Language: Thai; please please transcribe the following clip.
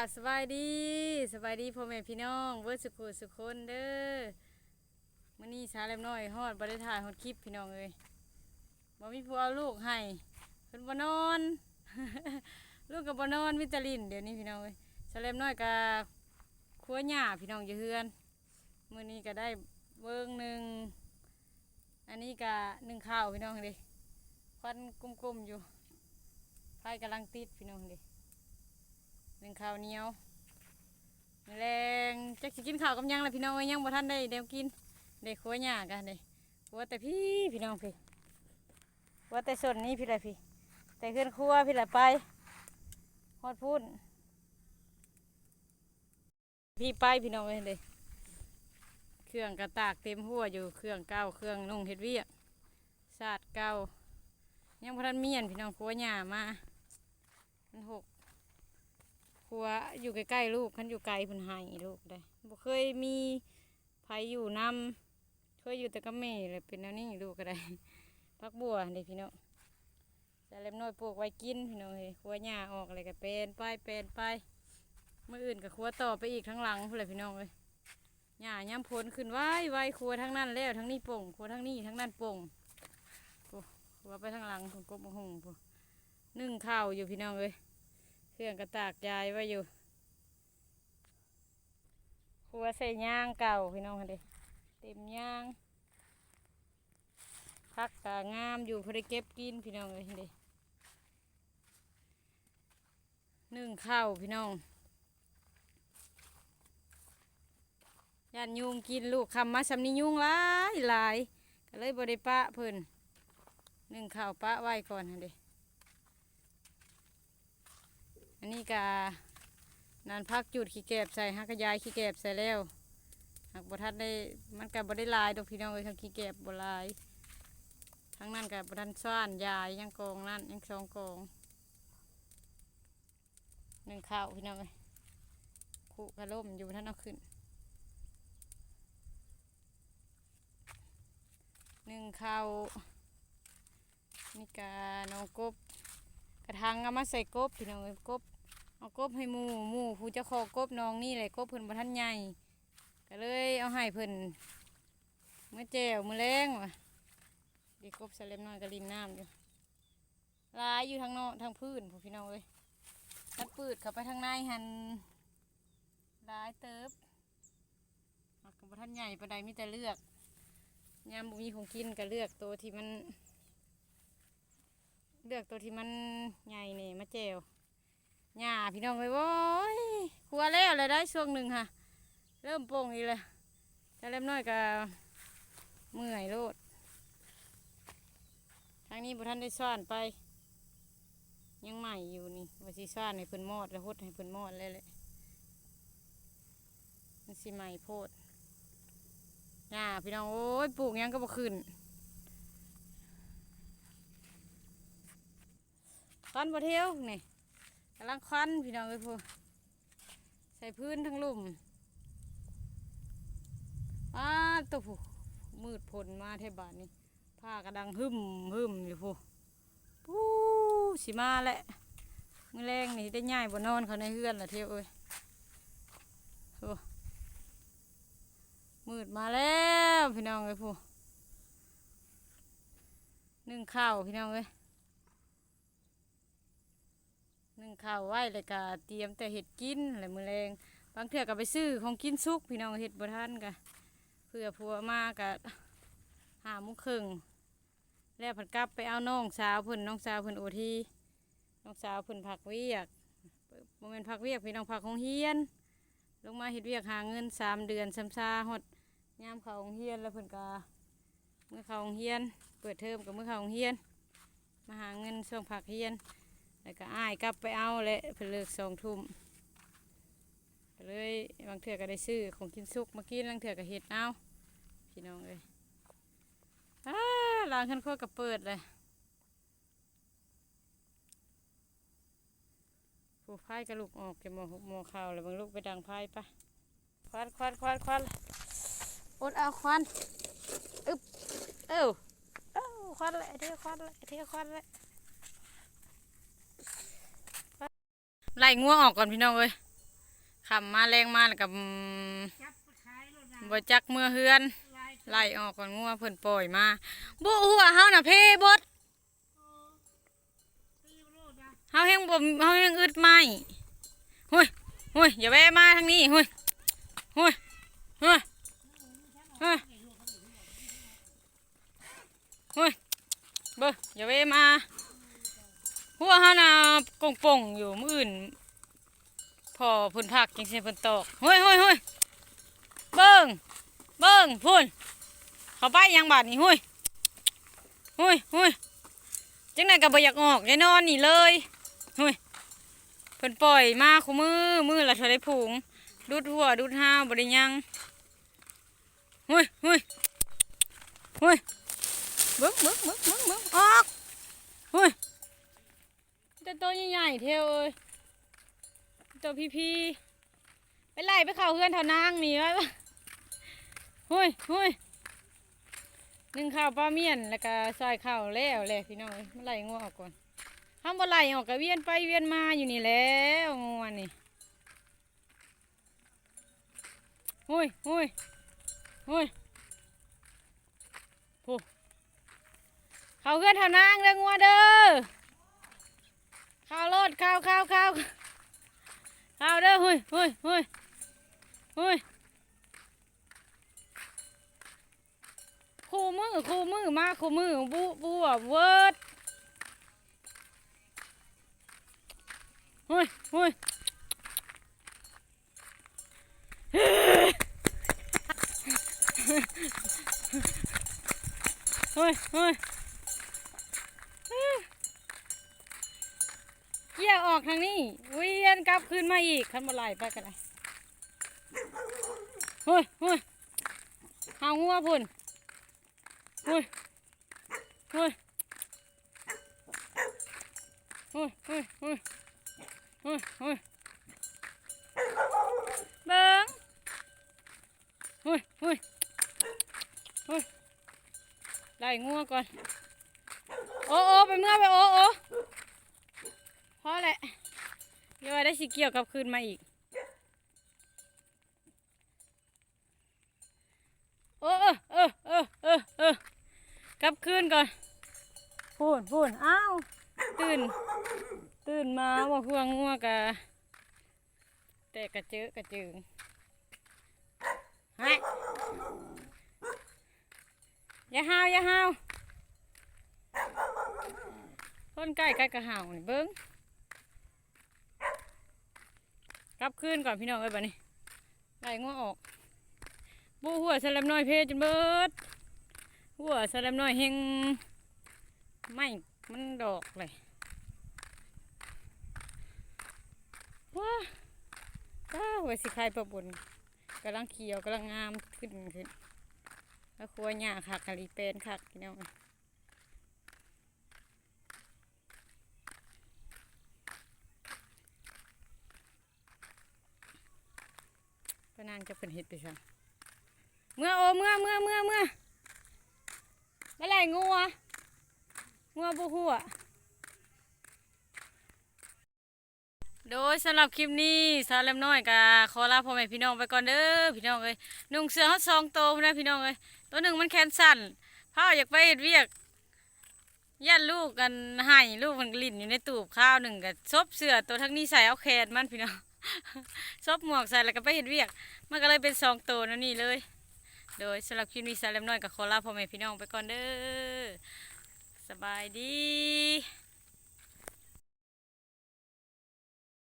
กับสบายดีสบายดีพ่อแม่พี่น้องเบิร์สุขุสุคนเด้อมื้อนี้สาเล็มน้อยฮอดบ่ได้ถ่ายฮอดคลิปพี่น้องเอ้ยบ่มีผู้เอาลูกให้เพิ่นบ่นอน ลูกก็บ่นอนวิตาลินเดี๋ยวนี้พี่น้องเอ้ยสาเล็มน้อยก็ครัวหญ้าพี่น้องอยู่เฮือนมื้อนี้ก็ได้เบิ่งหนึ่งอันนี้ก็นึ่งข้าวพี่น้องเด้ควันกลมๆอยู่ไฟกำลังติดพี่น้องเด้ ข้าวเหนียวแรงจักสิกินข้าวกับยังล่ะพี่น้องเอ้ยยังบ่ทันได้เดี๋ยวกินได้ครัวหญ้ากันเด้ครัวแต่พี่พี่น้องพี่ครัวแต่ส่วนนี้พี่ละพี่ แต่ขึ้นครัวพี่ละไปฮอดพูนพี่ไปพี่น้องเอ้ยเด้เครื่องกระตากเต็มหัวอยู่เครื่องเก่าเครื่องนุ่งเฮ็ดเวียกสาดเก่ายังบ่ทันเมียนพี่น้องครัวหญ้ามามันหก ครัวอยู่ใกล้ๆลูกคันอยู่ไกลเพิ่นให้ลูกได้บ่เคยมีไผอยู่นำเคยอยู่แต่กับแม่แหละเป็นแนวนี้ลูกก็ได้พักบัวเด้พี่น้องแต่เล็มน้อยปลูกไว้กินพี่น้องเฮ้ยครัวหญ้าออกอะไรก็เป็นไปเป็นไปมื้ออื่นก็ครัวต่อไปอีกทั้งหลังพุ่นแหละพี่น้องเอ้ยหญ้าย้ำพ้นขึ้นไว้ไว้ครัวทั้งนั้นแล้วทั้งนี้ป่งครัวทั้งนี้ทั้งนั้นป่งโอ้ครัวไปทั้งหลังพุ่นกบหงพุ่นนึ่งข้าวอยู่พี่น้องเอ้ย เครื่องกระตากยายไว้อยู่ครัวใส่ย่างเก่าพี่น้องค่ะเด้เต็มย่างพักกะงามอยู่พอได้เก็บกินพี่น้องเลยเด้นึ่งข้าวพี่น้องย่านยุงกินลูกคำมาสำนี้ยุงหลายหลายก็เลยบริปะเพิ่นนึ่งข้าวปะไว้ก่อนค่ะเด้ อั นนี้กานานพักจุดขี้แกบใส่ฮักกระยายขี้แกบใส่แล้วหักบทัดได้มันกับบได้ลายดอกพี่น้องเลยทั้งขี้แกบบลายทั้งนั้นกับบทันซ่านยายยังกองนั่นยังสองกองหนึ่งข้าวพี่น้องเลยคู่กระล่มอยู่บทันเอาขึ้นหนึ่งข้าวนี่กาน้องกบกระทังเอามาใส่กบพี่น้องเอ้ยกบ เอากบให้หมูหมูผู้เจ้าของกบน้องนี่แหละกบเพิ่นบ่ทันใหญ่ก็เลยเอาให้เพิ่นเมื่อแจวมื่อแรงว่ะเด็กกบสเลมน้อยก็ลินน้ำอยู่ลายอยู่ทางนอกทางพื้นพวกพี่น้องเอ้ยถ้าปืดเข้าไปทางในหันลายเติบเอากับบ่ทันใหญ่ปานใดมีแต่เลือกยามบ่มีของกินก็เลือกตัวที่มัน เลือกตัวที่มันใหญ่เนี่มาเจว หญ้าพี่น้องเลยโว้ยครัวแล้วเลยได้ช่วงหนึ่งค่ะ เริ่มโป่งอีกเลยจะเริ่มน้อยก็เมื่อยโลดทางนี้บุท่านได้ซ่อนไป ยังใหม่อยู่นี่ว่าสิซ่อนให้เพิ่นมอดแล้วหดให้เพิ่นมอดเลยแหละมันสิใหม่โพดหญ้าพี่น้องโอ้ยปลูกยังก็บ่ขึ้นควันบ่เที่ยวนี่ กำลังควันพี่น้องเอ้ยพูใส่พื้นทั้งลุ่มอ้าตัวผู้มืดผลมาเทบานนี่ผ้ากระดังหึมหึมอยู่พูปู้สิมาแหละมือแรงนี่ได้ง่ายบ่นอนเขาในเฮือนละเที่ยวเอ้ยโอ้มืดมาแล้วพี่น้องเอ้ยพูนึ่งข้าวพี่น้องเอ้ย นึ่งข้าวไว้เลยก็เตรียมแต่เห็ดกินอะไรมือแรงบางเทื่อก็ไปซื้อของกินซุกพี่น้องเห็ดบ่ทันกะเพื่อพัวมากกะหามุงครึ่งแล้วผัดกลับไปเอาน้องสาวเพิ่นน้องสาวเพิ่นโอทีน้องสาวเพิ่นผักเวียกโมเมนผักเวียกพี่น้องผักของเฮียน ลงมาเห็ดเวียกหาเงินสามเดือนซ้ำซาหดยามเขาของเฮียนแล้วเพิ่นกะเมื่อเขาของเฮียน เปิดเทอมกับเมื่อเขาของเฮียน มาหาเงินช่วงผักเฮียน แล้วก็อ้ายกลับไปเอาแหละเพิ่นเลิกสองทุ่มก็เลยบางเถื่อก็ได้ซื้อของกินสุกมากินบางเถื่อก็เห็ดเอาพี่น้องเอ้ยอ้าล้างขันโคตรก็เปิดเลยผู้พายกระลูกออกจะมอหกโมอข่าวเลยบางลูกไปดังพายปะควันควันควันควันอดเอาควันอึบเอ้าเอ้าควันเลยเทควันเลยเทควันเลย ไล่งัวงออกก่อนพี่น้องเอ้ยขำมาแรงมาแล้วกับบจักเมื่อเฮือน ไล่ออกก่อนงัวงเพิ่นปล่อยมาบ่หัวเฮาน่ะเพบดเฮาแฮงบ่เฮาแฮงอึดไม่หุยหุยอย่าแวะมาทางนี้หุยหุยหุยหุยหุยเบ่อย่าแวะมา หัวเฮาน่ะกงป่งอยู่มืออื่น พอพิ่นพักจังซี่เพิ่นตอกหุยหุยหุยเบิ่งเบิ่งพุ่นเขาไปยังบาดนี่หุยหุยหุยจังไหนก็บ่อยากออกได้นอนนี่เลยเฮ้ยเพิ่นปล่อยมาคุมือมือละเท่าได้ผงดูดหัวดูดห้าวบ่ได้หยังเฮ้ยเฮ้ยเฮ้ยเบิ้งเบิ้งเบิ้งเบิ้งเบิ้งออกเฮ้ย แต่ตัวใหญ่ๆเท่าเอ้ยตัวพี่ๆไปไล่ไปเข้าเฮือนเท่านางนี่ไว้ปะเฮ้ยเฮ้ยนึ่งข้าวปลาเมียนแล้วก็ใส่ข้าวแล้วแหละพี่น้องเอ้ยมาไล่งัวออกก่อนทำบ่ไล่ออกก็เวียนไปเวียนมาอยู่นี่แล้วงัวนี่หุยหุยหุยโอ้เขาเพื่อนเท่านางเด้องัวเด้อ ข้าวโลดข้าวข้าวข้าวข้าวเด้อหุยหุยหุยหุยคู่มือคู่มือมาคู่มือบุบัวเวิร์ดเฮ้ยเฮ้ยเฮ้ยเฮ้ยเกี่ ยออกทางนี้เวียนกลับคืนมาอีกขันบ่ไหลไปกันเลยเฮ้ยเฮ้ยหางัวพุ่นเฮ้ยเฮ้ยเฮ้ยเฮ้ยเฮ้ยเฮ้ยเฮ้ยเบิ้งเฮ้ยเฮ้ยเฮ้ยไล่งัวก่อน โอ้โอ้ไปเมื่อไปโอ้โอ้ พอแหละเดี๋ยวได้สิเกี่ยวกับคืนมาอีก โอ้เออเออเออเออเออกลับคืนก่อนพูนพูนอ้าวตื่น ตื่นมาว่าห่วงงัวกะแต่กระเจอกระจึงฮะอย่าห้าวอย่าห้าวคนใกล้ใกล้กระห่าวนี่เบิ้ง กลับคืนก่อนพี่น้องเอ้บัดนี้ไล่งัวออกบูหัวสลัมน้อยเพจนเบิดหัวสลัมน้อยเฮงไม่มันดอกเลยว้าว้าหัวสิคายประบุญกำลังเขียวกำลังงามขึ้นขึ้นแล้วครัวหญ้าคักกะลีเป็นคักพี่น้อง ก็นางจะเป็นเห็ดไปซะเมื่อโอเมื่อเมื่อเมื่อเมื่อไม่ไรงัวงัวบุหัวโดยสำหรับคลิปนี้สาวเล็มน้อยกะขอลาพ่อแม่พี่น้องไปก่อนเด้อพี่น้องเอ้ยนุ่งเสื้อฮอดสองโตวนะพี่น้องเอ้ยตัวหนึ่งมันแขนสั้นพ่ออยากไปเฮ็ดเวียกยันลูกกันให้ลูกมันกลิ่นอยู่ในตูบข้าวหนึ่งกับซบเสื้อตัวทั้งนี้ใส่เอาแขนมันพี่น้อง ซบหมวกใส่แล้วก็ไปเห็นเวียก มันก็เลยเป็นสองตัวนั่นนี่เลย โดยสำหรับคลิปนี้สาวเล็มน้อยกับโคลาพ่อแม่พี่น้องไปก่อนเด้อสบายดี